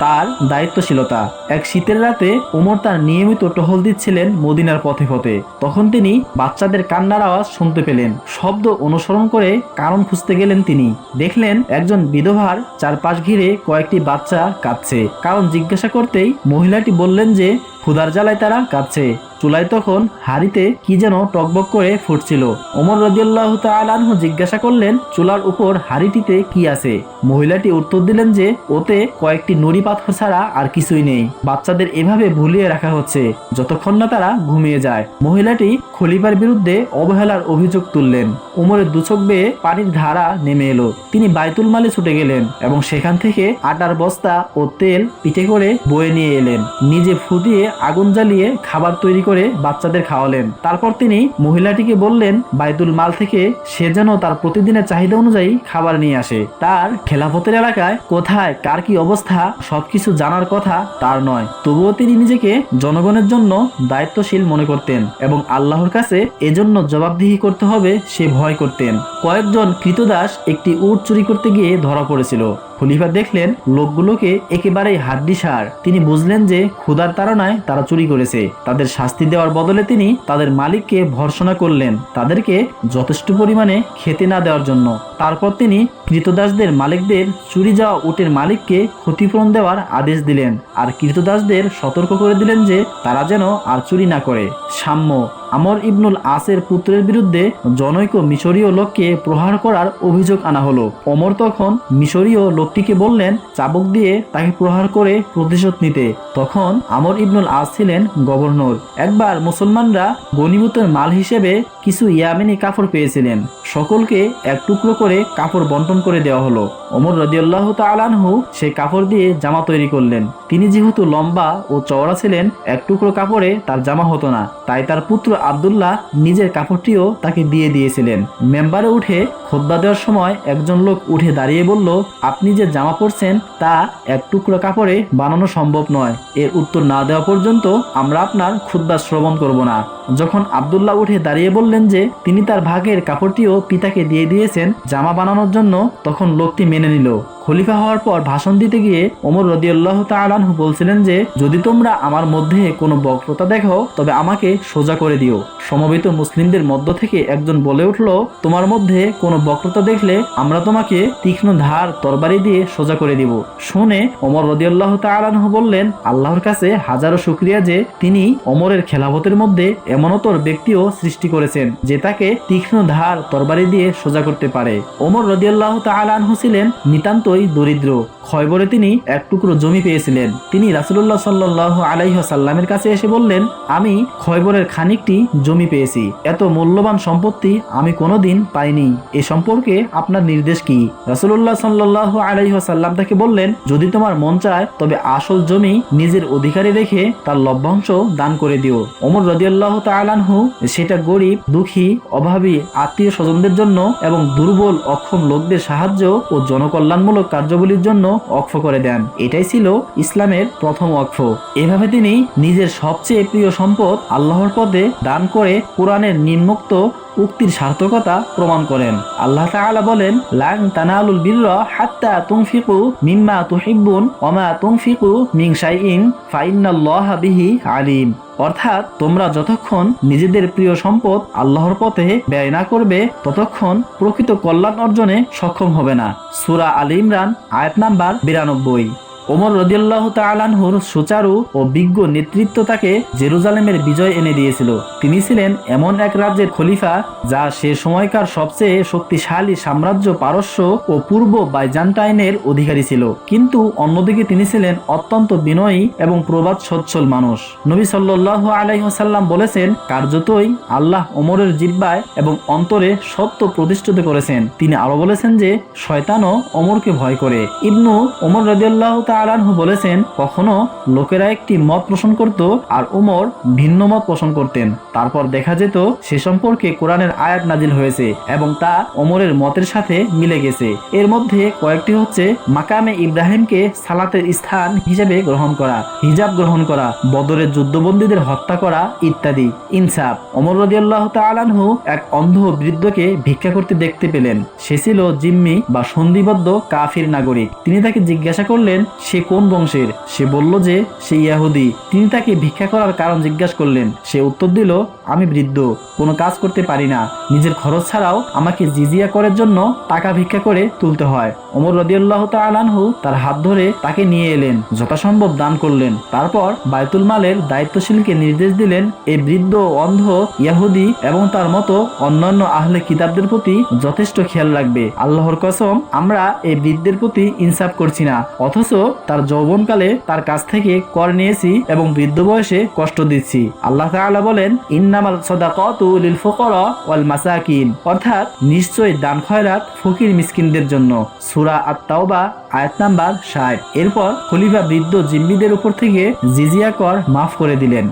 তার দায়িত্বশীলতা। এক শীতের রাতে ওমর তার নিয়মিত টহল দিচ্ছিলেন মদিনার পথে পথে। তখন তিনি বাচ্চাদের কান্নার আওয়াজ শুনতে পেলেন। শব্দ অনুসরণ করে কারণ খুঁজতে গেলেন তিনি। দেখলেন একজন বিধবার চারপাশ ঘিরে কয়েকটি বাচ্চা কাঁদছে। কারণ জিজ্ঞাসা করতেই মহিলাটি বললেন যে, ক্ষুধার জ্বালায় তারা কাঁদছে। চুলায় তখন হাড়িতে কি যেন টকবক করে ফুটছিল। ওমর রদিয়াল্লাহ তালানহু জিজ্ঞাসা করলেন, চুলার উপর হাড়িটিতে কি আছে? মহিলাটি উত্তর দিলেন যে, ওতে কয়েকটি নুড়ি পাথর ছাড়া আর কিছুই নেই। বাচ্চাদের এভাবে ভুলিয়ে রাখা হচ্ছে। যতক্ষণ না তারা ঘুমিয়ে যায়। মহিলাটি খলিফার বিরুদ্ধে অবহেলার অভিযোগ তুললেন। ওমরের দুচোখ বেয়ে পানির ধারা নেমে এলো। তিনি বাইতুল মালে ছুটে গেলেন এবং সেখান থেকে আটার বস্তা ও তেল পিঠে করে বয়ে নিয়ে এলেন। নিজে ফুদিয়ে আগুন জ্বালিয়ে খাবার তৈরি করে বাচ্চাদের খাওয়ালেন। তারপর তিনি মহিলাটিকে বললেন, বাইতুল মাল থেকে সে যেন তার প্রতিদিনের চাহিদা অনুযায়ী খাবার নিয়ে আসে। তার খেলাফতের এলাকায় কোথায়, কার কি অবস্থা, সবকিছু জানার কথা তার নয়। তবুও তিনি নিজেকে জনগণের জন্য দায়িত্বশীল মনে করতেন এবং আল্লাহর কাছে এজন্য জবাবদিহি করতে হবে সে ভয় করতেন। কয়েকজন কৃতদাস একটি উট চুরি করতে গিয়ে ধরা পড়েছিল। খলিফা দেখলেন লোকগুলোকে একেবারেই হাড্ডিসার তিনি বুঝলেন যে ক্ষুধার তাড়নায় তারা চুরি করেছে। তাদের শাস্তি দেওয়ার বদলে তিনি তাদের মালিককে ভর্সনা করলেন তাদেরকে যথেষ্ট পরিমাণে খেতে না দেওয়ার জন্য। তারপর তিনি কৃতদাসদের মালিকদের চুরি যাওয়া উটের মালিককে ক্ষতিপূরণ দেওয়ার আদেশ দিলেন। আর কৃতদাসদের সতর্ক করে দিলেন যে তারা যেন আর চুরি না করে। সাম্য আমর ইবনুল আসের পুত্রের বিরুদ্ধে জনৈক মিশরীয় লোককে প্রহার করার অভিযোগ আনা হলো। অমর তখন মিশরীয় লোকটিকে বললেন, চাবুক দিয়ে তাকে প্রহার করে প্রতিশোধ নিতে। তখন আমর ইবনুল আস ছিলেন গভর্নর। একবার মুসলমানরা গনিমতের মাল হিসেবে কিছু ইয়ামিনী কাপড় পেয়েছিলেন। সকলকে এক টুকরো করে কাপড় বন্টন করে দেওয়া হলো। অমর রদিয়াল্লাহ তালানহু সেই কাপড় দিয়ে জামা তৈরি করলেন। তিনি যেহেতু লম্বা ও চওড়া ছিলেন, এক টুকরো কাপড়ে তার জামা হতো না। তাই তার পুত্র আবদুল্লাহ নিজের কাপড়টিও তাকে দিয়ে দিয়েছিলেন। মেম্বারে উঠে খোদ্া দেওয়ার সময় একজন লোক উঠে দাঁড়িয়ে বলল, আপনি যে জামা পরছেন তা এক টুকরো কাপড়ে বানানো সম্ভব নয়। এর উত্তর না দেওয়া পর্যন্ত আমরা আপনার খুদ্া শ্রবণ করব না। যখন আবদুল্লাহ উঠে দাঁড়িয়ে বললেন যে তিনি তার ভাগের কাপড়টিও পিতাকে দিয়ে দিয়েছেন জামা বানানোর জন্য, তখন লোকটি মেনে নিল। খলিফা হওয়ার পর ভাষণ দিতে গিয়ে ওমর রদিয়াল্লাহ তালানহু বলছিলেন যে, যদি তোমরা আমার মধ্যে কোনো বক্রতা দেখো, তবে আমাকে সোজা করে দিও। সমবেত মুসলিমদের মধ্য থেকে একজন বলে উঠল, তোমার মধ্যে কোনো বক্রতা দেখলে আমরা তোমাকে তীক্ষ্ণ ধার, তরবারি দিয়ে সোজা করে দিব। শুনে ওমর রদিয়াল্লাহ তালানহু বললেন, আল্লাহর কাছে হাজারো শুক্রিয়া যে তিনি অমরের খেলাফতের মধ্যে এমনতর ব্যক্তিও সৃষ্টি করেছেন, যে তাকে তীক্ষ্ণ ধার, তরবারি দিয়ে সোজা করতে পারে। ওমর রদিয়াল্লাহ তালানহু ছিলেন নিতান্তই দরিদ্র। খয়বরে তিনি এক টুকরো জমি পেয়েছিলেন। তিনি রাসুল্লাহ সাল্লাহ আলাইসাল্লামের কাছে এসে বললেন, আমি খয়বরের খানিকটি জমি পেয়েছি। এত মূল্যবান সম্পত্তি আমি কোনোদিন পাইনি। এ সম্পর্কে আপনার নির্দেশ কি? রাসুল্লাহ সাল্লাহ আলাইসাল্লাম তাকে বললেন, যদি তোমার মন চায়, তবে আসল জমি নিজের অধিকারে রেখে তার লভ্যাংশ দান করে দিও। ওমর রদিয়াল্লাহ তালানহু সেটা গরিব, দুঃখী, অভাবী আত্মীয় স্বজনদের জন্য এবং দুর্বল, অক্ষম লোকদের সাহায্য ও জনকল্যাণমূলক কার্যাবলীর জন্য অক্ষ করে দেন। এটাই ছিল ইসলামের প্রথম অক্ষ এভাবে তিনি নিজের সবচেয়ে প্রিয় সম্পদ আল্লাহর পদে দান করে কোরআনের নিম্নোক্ত উক্তির সার্থকতা প্রমাণ করেন। আল্লাহ তাআলা বলেন লাং তানালুল বিররা হাত্তা তুনফিকু মিম্মা তুহিব্বুন ওমা তুনফিকু মিন শাইইন ফাইন্নাল্লাহা বিহি আলিম। অর্থাৎ তোমরা যতক্ষণ নিজেদের প্রিয় সম্পদ আল্লাহর পথে ব্যয় না করবে, ততক্ষণ প্রকৃত কল্যাণ অর্জনে সক্ষম হবে না। সুরা আল ইমরান, আয়াত নাম্বার বিরানব্বই। ওমর রদিয়াল্লাহ তালানহুর সুচারু ও বিজ্ঞ নেতৃত্ব তাকে জেরুজালেমের বিজয় এনে দিয়েছিল। তিনি ছিলেন এমন এক রাজ্যের খলিফা যা সে সময়কার সবচেয়ে শক্তিশালী সাম্রাজ্য পারস্য ও পূর্ব বাইজান্টাইনের অধিকারী ছিল। কিন্তু অন্যদিকে তিনি ছিলেন অত্যন্ত বিনয়ী এবং প্রবাদ সচ্ছল মানুষ। নবী সাল্লাহ আলাইসাল্লাম বলেছেন, কার্যতই আল্লাহ ওমরের জিব্বায় এবং অন্তরে সত্য প্রতিষ্ঠিত করেছেন। তিনি আরও বলেছেন যে, শয়তানও অমরকে ভয় করে। ইবনু ওমর রদিয়াল্লাহ তালানহু বলেছেন, কখনো লোকেরা একটি মত পোষণ করত আর উমর ভিন্ন মত পোষণ করতেন। তারপর দেখা যেত, সে সম্পর্কে কোরআনের আয়াত নাজিল হয়েছে এবং তা ওমরের মতের সাথে মিলে গেছে। এর মধ্যে কয়েকটি হচ্ছে মাকামে ইব্রাহিমকে সালাতের স্থান হিসেবে গ্রহণ করা, হিজাব গ্রহণ করা, বদরের যুদ্ধবন্দীদের হত্যা করা ইত্যাদি। ইনসাফ। অমর রদিয়াল্লাহ তালানহু এক অন্ধ বৃদ্ধকে ভিক্ষা করতে দেখতে পেলেন। সে ছিল জিম্মি বা সন্ধিবদ্ধ কাফির নাগরিক। তিনি তাকে জিজ্ঞাসা করলেন সে কোন বংশের? সে বলল যে সে ইয়াহুদি। তিনি তাকে ভিক্ষা করার কারণ জিজ্ঞাসা করলেন। সে উত্তর দিল, আমি বৃদ্ধ, কোনো কাজ করতে পারি না। নিজের খরচ ছাড়াও আমাকে জিজিয়া করার জন্য টাকা ভিক্ষা করে তুলতে হয়। ওমর রদিয়াল্লাহ তালানহু তার হাত ধরে তাকে নিয়ে এলেন, যথাসম্ভব দান করলেন। তারপর বায়তুল মালের দায়িত্বশীলকে নির্দেশ দিলেন এই বৃদ্ধ, অন্ধ, ইয়াহুদি এবং তার মতো অন্যান্য আহলে কিতাবদের প্রতি যথেষ্ট খেয়াল রাখবে। আল্লাহর কসম, আমরা এই বৃদ্ধের প্রতি ইনসাফ করছি না। অথচ তার যৌবনকালে তার কাছ থেকে কর নিয়েছি এবং বৃদ্ধ বয়সে কষ্ট দিচ্ছি। আল্লাহ তাআলা বলেন, ইন্নামাল সাদাকাতু লিল ফুকারা ওয়াল মাসাকিন। অর্থাৎ, নিশ্চয়ই দান খয়রাত ফকির মিসকিনদের জন্য। সুরা আত-তাওবা, আয়াত নাম্বার 60 এরপর খলিফা বৃদ্ধ জিম্মিদের উপর থেকে জিজিয়া কর মাফ করে দিলেন।